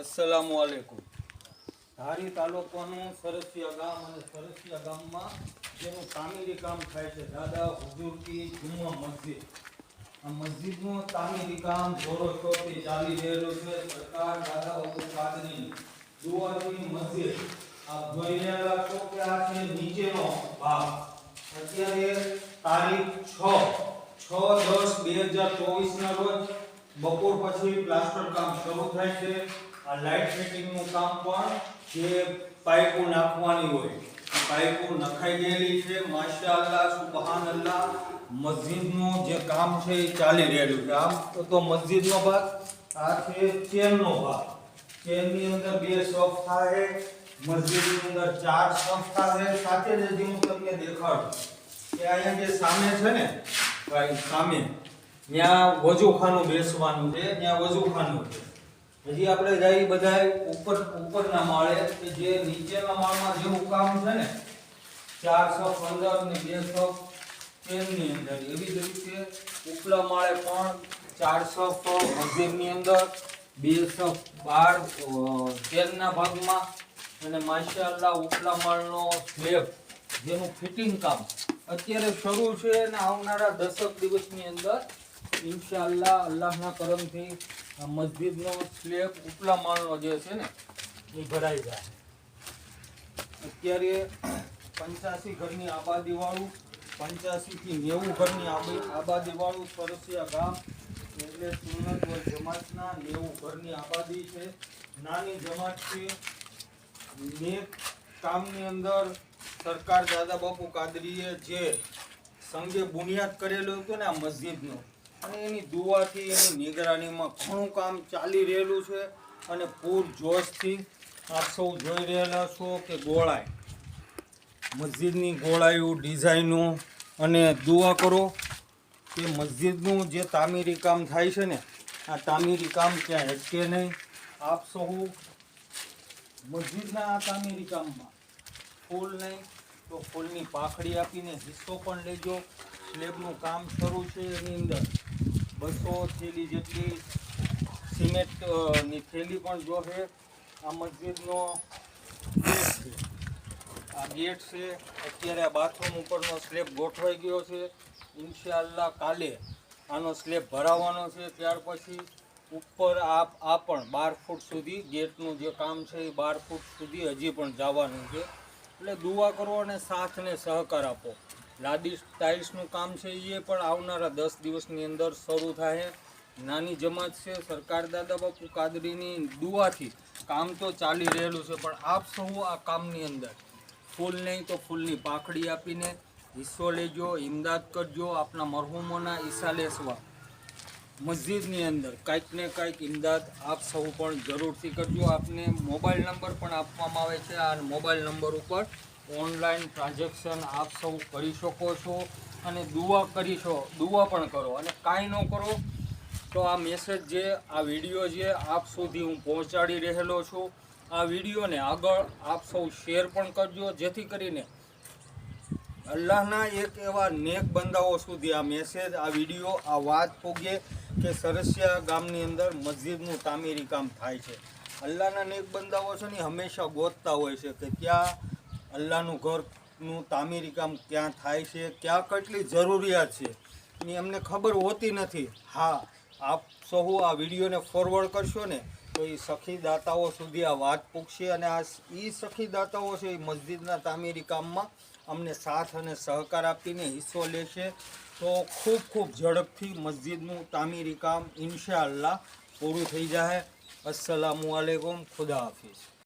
અસલામુ આલેકુમ ધારી તાલુકાનું સરસિયા ગામ અને સરસિયા ગામમાં જેનું તામીરી કામ થાય છે, દાદા હુજુરકી જુમ્મા મસ્જિદ. આ મસ્જિદનું તામીરી કામ જોરો શોરથી ચાલી રહેલું છે. સરકાર, દાદા હુજુર કાદરી દુઆની મસ્જિદ. આપ જોઈ રહેલા છો કે આ છે નીચેનો ભાગ. અત્યારે તારીખ છ. છ દસ બે હજાર ચોવીસના રોજ બપોર પછી પ્લાસ્ટર કામ શરૂ થાય છે. આ લાઇટ ફિટિંગનું કામ પણ જે પાઇપો નાખવાની હોય પાઇપો નખાઈ ગયેલી છે. માશાઅલ્લાહ સુબહાનલ્લાહ મસ્જિદનું જે કામ છે એ ચાલી રહેલું છે. આમ તો તો મસ્જિદનો ભાગ, આ છે ચેનનો ભાગ. ચેનની અંદર બે સફ થાય મસ્જિદની અંદર ચાર સફ થાય સાથે જ હજી હું તમને દેખાડું. કે અહીંયા જે સામે છે ને, ભાઈ, સામે. ત્યાં વજુખાનું બેસવાનું છે, ત્યાં વજુખાનું છે. હજી આપણે જઈ બધા ઉપર, ઉપરના માળે કે જે નીચેના માળમાં જેવું કામ છે ને, ચારસો, પંદર ને બેસો તેરની અંદર. એવી જ રીતે ઉપલા માળે પણ ચારસો મસ્જિદની અંદર, બેસો બાર તેરના ભાગમાં અને માશાલ્લા ઉપલા માળનો સ્લેબ, જેનું ફિટિંગ કામ. અત્યારે શરૂ છે અને આવનારા દસક દિવસની અંદર ઇન્શાઅલ્લાહ અલ્લાહના કરમથી મસ્જિદનો સ્લેબ ઉપલા માળનો જે છે ને, એ ભરાઈ જાય. અત્યારે પંચ્યાસી ઘરની આબાદીવાળું, પંચ્યાસીથી નેવું ઘરની આબા- આબાદીવાળું સરસિયા ગામ, એટલે સુરત જમાતના નેવું ઘરની આબાદી છે. નાની જમાત છે નેક કામની અંદર સરકાર દાદા બાપુ કાદરીએ જે સંઘે બુનિયાદ કરેલું હતું ને આ મસ્જિદનું અને એની દુઆથી એની નિગરાનીમાં ઘણું કામ ચાલી રહેલું છે અને પૂર જોશથી આપ સૌ જોઈ રહેલા છો કે ગોળાઈ મસ્જિદની ગોળાઈઓ ડિઝાઇનો અને દુઆ કરો. કે મસ્જિદનું જે તામીરી કામ થાય છે ને, આ તામીરી કામ ક્યાં અટકે નહીં. આપ સૌ મસ્જિદના આ તામીરી કામમાં ફૂલ નહીં, તો ફૂલની પાખડી આપીને હિસ્સો પણ લેજો. સ્લેબનું કામ શરૂ છે એની અંદર. બસો થેલી જેટલી સિમેન્ટની થેલી પણ જોશે આ મસ્જિદનો ગેટ છે. આ ગેટ છે. અત્યારે આ બાથરૂમ ઉપરનો સ્લેબ ગોઠવાઈ ગયો છે. ઇન્શાઅલ્લાહ કાલે આનો સ્લેબ ભરાવવાનો છે. ત્યાર પછી ઉપર આ આ પણ બાર ફૂટ સુધી ગેટનું જે કામ છે એ બાર ફૂટ સુધી હજી પણ જવાનું છે. એટલે દુવા કરો અને સાથને સહકાર આપો. લાદી ટાઇલ્સનું કામ છે એ, પણ આવનારા દસ દિવસની અંદર શરૂ થાય. નાની જમાત છે, સરકાર દાદા બાપુ કાદરીની દુઆથી કામ તો ચાલી રહેલું છે, પણ આપ સૌ આ કામની અંદર ફૂલ નહીં તો ફૂલની પાખડી આપીને હિસ્સો લેજો ઇમદાદ કરજો આપણા મરહુમોના ઈસા લેસવા મસ્જિદની અંદર કાંઈક ને કાંઈક ઇમદાદ આપ સૌ પણ જરૂરથી કરજો. આપને મોબાઈલ નંબર પણ આપવામાં આવે છે, આ મોબાઈલ નંબર ઉપર ઓનલાઈન ટ્રાન્ઝેક્શન આપ સૌ કરી શકો છો અને દુઆ કરી છો, દુઆ પણ કરો. અને કાંઈ ન કરો તો આ મેસેજ જે, આ વીડિયો જે આપ સુધી હું પહોંચાડી રહેલો છું, આ વિડીયોને આગળ આપ સૌ શેર પણ કરજો, જેથી કરીને અલ્લાહના એક એવા નેક બંદાઓ સુધી આ મેસેજ આ વીડિયો આ વાત પોગે કે સરસિયા ગામની અંદર મસ્જિદનું તામીરી કામ થાય છે. અલ્લાહના નેક બંદાઓ છે ને હંમેશા ગોતતા હોય છે કે ત્યાં અલ્લાહનું ઘરનું તામીરી કામ ક્યાં થાય છે, ક્યાં કેટલી જરૂરિયાત છે, એની અમને ખબર હોતી નથી. હા, આપ સહુ આ વિડીયોને ફોરવર્ડ કરશો ને, તો એ સખીદાતાઓ સુધી આ વાત પૂછશે અને આ એ સખીદાતાઓ છે એ મસ્જિદના તામીરી કામમાં અમને સાથ અને સહકાર આપીને હિસ્સો લેશે. તો ખૂબ ખૂબ ઝડપથી મસ્જિદનું તામીરી કામ ઇન્શાઅલ્લાહ પૂરું થઈ જાય અસલામુ આલેકુમ ખુદા હાફિઝ.